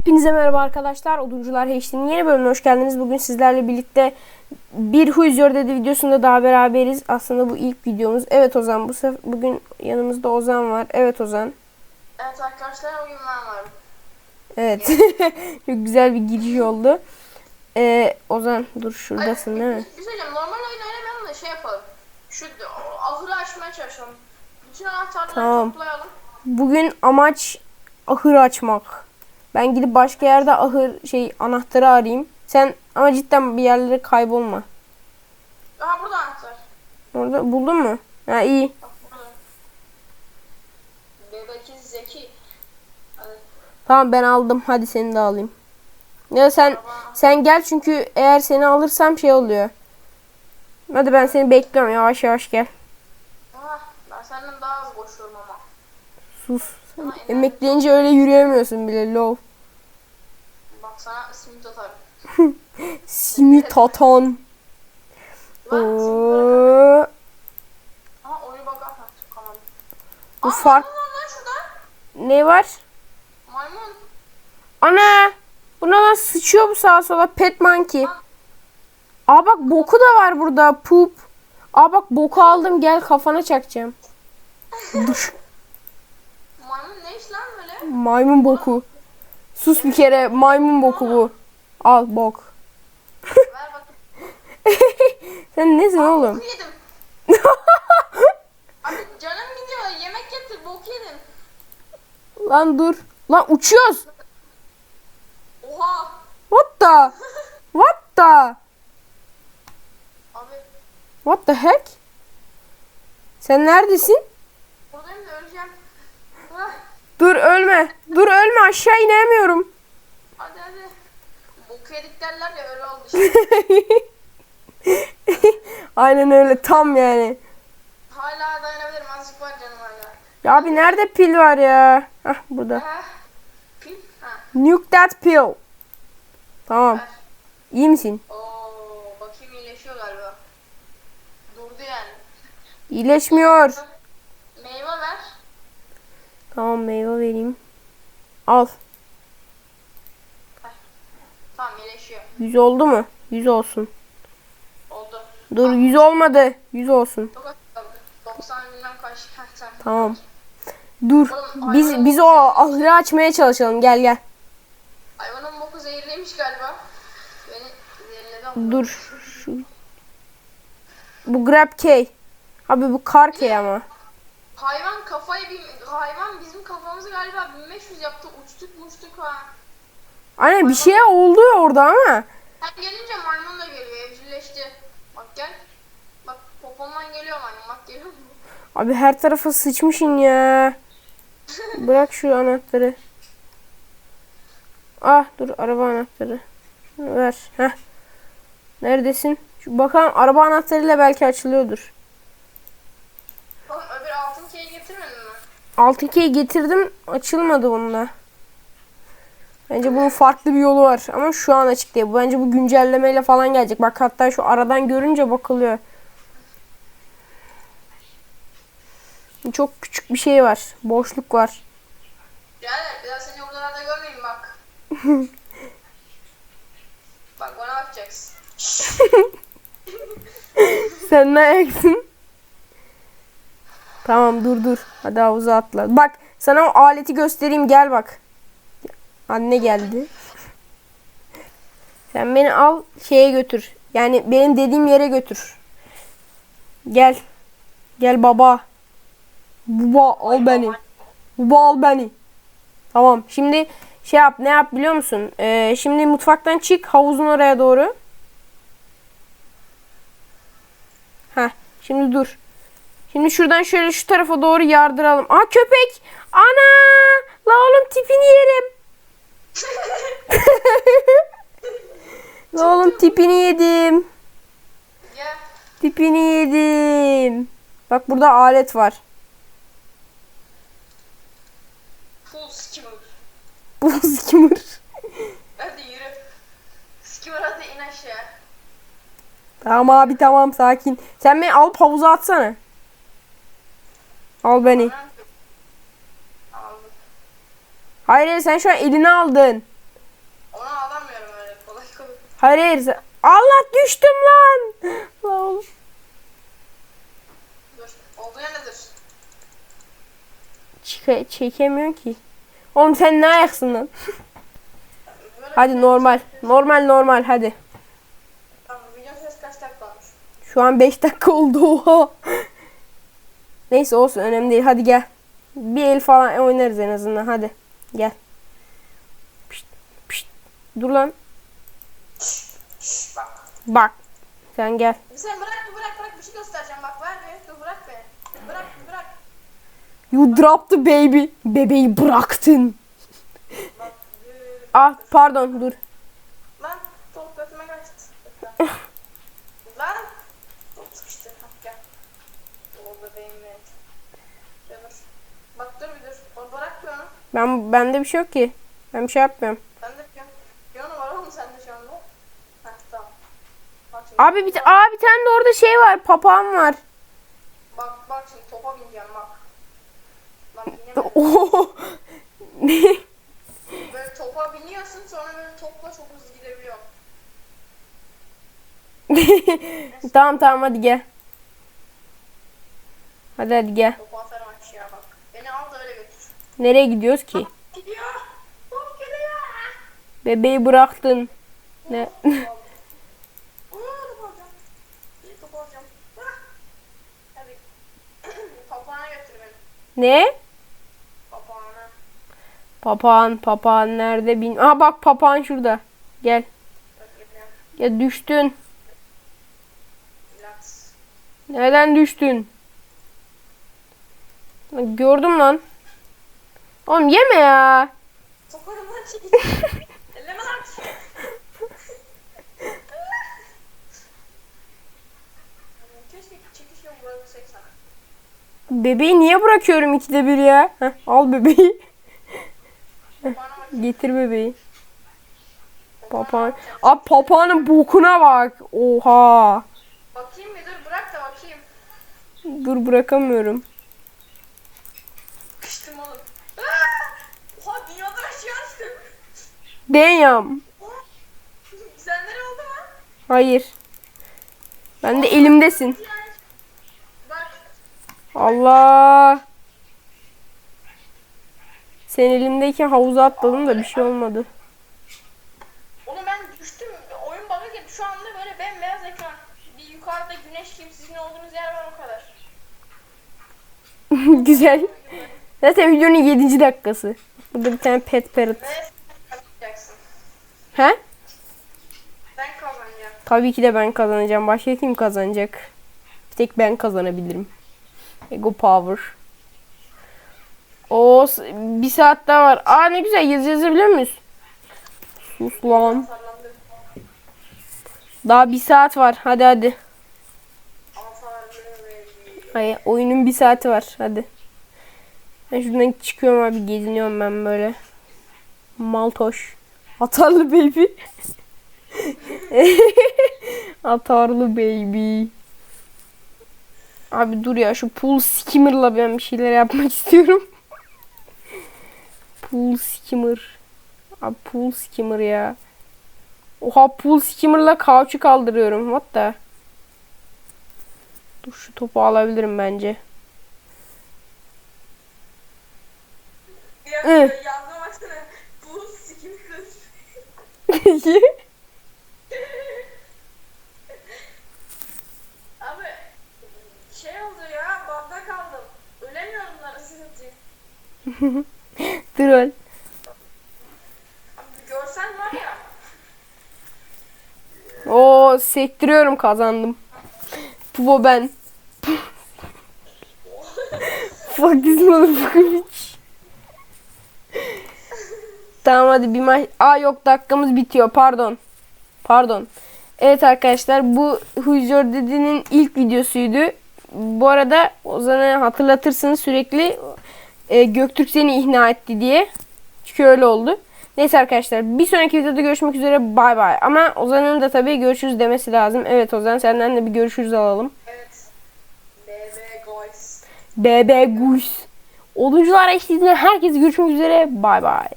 Hepinize merhaba arkadaşlar. Oduncular HD'nin yeni bölümüne hoş geldiniz. Bugün sizlerle birlikte bir Huizyor dedi videosunda daha beraberiz. Aslında bu ilk videomuz. Evet Ozan bu sefer bugün yanımızda Ozan var. Evet Ozan. Evet arkadaşlar bugün ben varım. Evet. Çok güzel bir giriş oldu. Ee, Ozan dur şuradasın değil mi? Bir şey diyeceğim normal oyun oynamayalım da şey yapalım. Şu ahırı açmaya çalışalım. Bütün anahtarları Tamam. toplayalım. Bugün amaç ahır açmak. Ben gidip başka yerde ahır şey anahtarı arayayım. Sen ama cidden bir yerlere kaybolma. Aha burada anahtar. Orada buldun mu? Ha iyi. Bak burada. Bebeki zeki. Hadi. Tamam ben aldım. Hadi seni de alayım. Ya sen sen gel çünkü eğer seni alırsam şey oluyor. Hadi ben seni bekliyorum. Yavaş yavaş gel. Ah, ben senden daha az koşuyorum. Sus. Sen emekleyince öyle yürüyemiyorsun bile. Low. Bak sana simit atarım. Simit atan. Atarım. Oo. Bu Aa, fark-. Ne var? Maymun. Ana! Buna lan sıçıyor bu sağa sola. Pet monkey. Aa bak boku da var burada. Poop. Aa bak boku aldım. Gel kafana çakacağım. Dur. Maymun ne iş lan böyle? Maymun boku. Sus bir kere. Maymun boku bu. Al bok. Sen nesin oğlum? Yedim. Abi canım gidiyor. Yemek getir. Bok yedim. Lan dur. Lan uçuyoruz. Oha. What the? What the? Abi What the heck? Sen neredesin? buradayım da öleceğim. Hah, Dur ölme. Dur ölme aşağı inemiyorum. hadi hadi. Bok yedik derler ya öyle oldu işte. Aynen öyle tam yani. hala dayanabilirim. Azıcık var canım hala. Ya abi nerede pil var ya? Hah burada. Ha. Pil. Ha. Nuke that pill. Tamam. Ver. İyi misin? Oo, bakayım iyileşiyor galiba. Durdu yani. İyileşmiyor. Tamam meyve vereyim. Al. Tamam iyileşiyor. 100 oldu mu? 100 olsun. Oldu. Dur 100 olmadı. 100 olsun. Çok az kaldı. 90 bilmem kaç. Heh, tamam. Tamam. Dur. Biz biz o ahırı açmaya çalışalım. Gel gel. Hayvanın boku zehirliymiş galiba. Beni zehirledi. Dur. Şu. Bu grab K. Abi bu kar K ama. Hayvan kafayı bir hayvan bizim kafamızı galiba 1500 yaptı. Uçtuk uçtuk ha. Aynen bir şey oldu orada ama. Sen gelince maymun da geliyor. Evcilleşti. Bak gel. Bak popondan geliyor maymun. Bak geliyor mu? Abi her tarafa sıçmışsın ya. Bırak şu anahtarı. Ah dur araba anahtarı. Şunu ver. Heh. Neredesin? Şu bakalım araba anahtarıyla belki açılıyordur. 6-2'ye getirdim. Açılmadı bununla. Bence bunun farklı bir yolu var. Ama şu an açık değil. Bence bu güncellemeyle falan gelecek. Bak hatta şu aradan görünce bakılıyor. Çok küçük bir şey var. Boşluk var. Birader biraz seni buralarda görmeyeyim bak. bak ona bakacaksın. Sen ne ayaksın? Tamam dur dur. Hadi havuza atla. Bak sana o aleti göstereyim gel bak. Anne geldi. Sen beni al şeye götür. Yani benim dediğim yere götür. Gel. Gel baba. Baba al beni. Baba al beni. Tamam. Şimdi şey yap ne yap biliyor musun? Ee, şimdi mutfaktan çık havuzun oraya doğru. Heh, şimdi dur. Şimdi şuradan şöyle şu tarafa doğru yardıralım. Aa köpek! Ana! La oğlum tipini yerim. La oğlum tipini yedim. Tipini yedim. Bak burada alet var. Full skimmer. Bu skimmer. Hadi yürü. Skimmer hadi in aşağı. Tamam abi tamam sakin. Sen beni alıp havuza atsana. Al beni. Hayır hayır, sen şu an elini aldın. Hayır hayır. sen- Allah düştüm lan. Lan oğlum. Dur. Nedir? Çıka- çekemiyorum ki. Oğlum sen ne ayaksın lan? Hadi normal. Normal normal hadi. Tamam, video ses kaç dakika olmuş? Şu an 5 dakika oldu. Oha. Neyse olsun önemli değil. Hadi gel. Bir el falan oynarız en azından. Hadi. Gel. Pişt, pişt. Dur lan. Bak. Bak. Sen gel. Sen bırak bırak bırak bir şey göstereceğim bak ver bir. Dur bırak beni. Bırak bırak. You dropped the baby. Bebeği bıraktın. Ah pardon dur. Lan top götüme kaçtı. Bekle. Lan. Top sıkıştı. Hah gel. O bebeğim benim. Gel dur. Bak dur bir dur. O bırak bir onu. Ben bende bir şey yok ki. Ben bir şey yapmıyorum. Ben de piyon. Piyano var oğlum sende şu anda. Heh tamam. Bak şimdi. Abi bir, aa, bir tane de orada şey var. Papağan var. Bak bak şimdi topa bineceğim bak. Binemedim. Oo. Ne? Böyle topa biniyorsun sonra böyle topla çok hızlı gidebiliyorsun. tamam tamam hadi gel. Hadi hadi gel. Topu atarım aşağıya bak. Beni al da öyle götür. Nereye gidiyoruz ki? Bebeği bıraktın. Ne? Ne? Papağan papağan nerede bin? Aa bak papağan şurada. Gel. Ya düştün. Nereden düştün? Gördüm lan. Oğlum yeme ya. Sokarım lan çekil. Elleme lan. Bebeği niye bırakıyorum ikide bir ya? Heh, al bebeği. Getir bebeği. Papağan. Abi papağanın bokuna bak. Oha. Bakayım bir dur bırak da bakayım. Dur bırakamıyorum. Kıştım oğlum. Aa! Oha dünyadan aşağı açtım. Damn. Oha. Sende ne oldu lan? Hayır. Ben de elimdesin. Allah. Sen elimdeyken havuza atladım da bir şey olmadı. Oğlum ben düştüm. Oyun bug'a girdi. Şu anda böyle bembeyaz ekran. Bir yukarıda güneş gibi sizin olduğunuz yer var o kadar. Güzel. Zaten videonun 7. dakikası. Burada bir tane pet parrot. Kazanacaksın. He? Sen kazanacaksın. Tabii ki de ben kazanacağım. Başka kim kazanacak? Bir tek ben kazanabilirim. Ego power. O bir saat daha var. Aa ne güzel yazı yazabiliyor muyuz? Sus lan. Daha bir saat var. Hadi hadi. Hayır oyunun bir saati var. Hadi. Ben şuradan çıkıyorum abi. Geziniyorum ben böyle. Maltoş. Atarlı baby. Atarlı baby. Abi dur ya şu pool skimmer'la ben bir şeyler yapmak istiyorum. pool skimmer. Abi pool skimmer ya. Oha pool skimmer'la kauçu kaldırıyorum. What the? Dur şu topu alabilirim bence. Ya, Hı. Yazma Abi şey oldu ya bagda kaldım. Ölemiyorum arası satayım. Troll. Görsen var ya. Oo sektiriyorum kazandım. Puvo ben. Fuck this motherfucker Tamam hadi bir maç. Aa yok dakikamız bitiyor pardon. Pardon. Evet arkadaşlar bu Who's Your Daddy'nin ilk videosuydu. Bu arada Ozan'ı hatırlatırsınız sürekli e, Göktürk seni ihna etti diye. Çünkü öyle oldu. Neyse arkadaşlar bir sonraki videoda görüşmek üzere bay bay. Ama Ozan'ın da tabii görüşürüz demesi lazım. Evet Ozan senden de bir görüşürüz alalım. Evet. BB Guys. BB Guys. Oduncular eşliğinde herkese görüşmek üzere bay bay.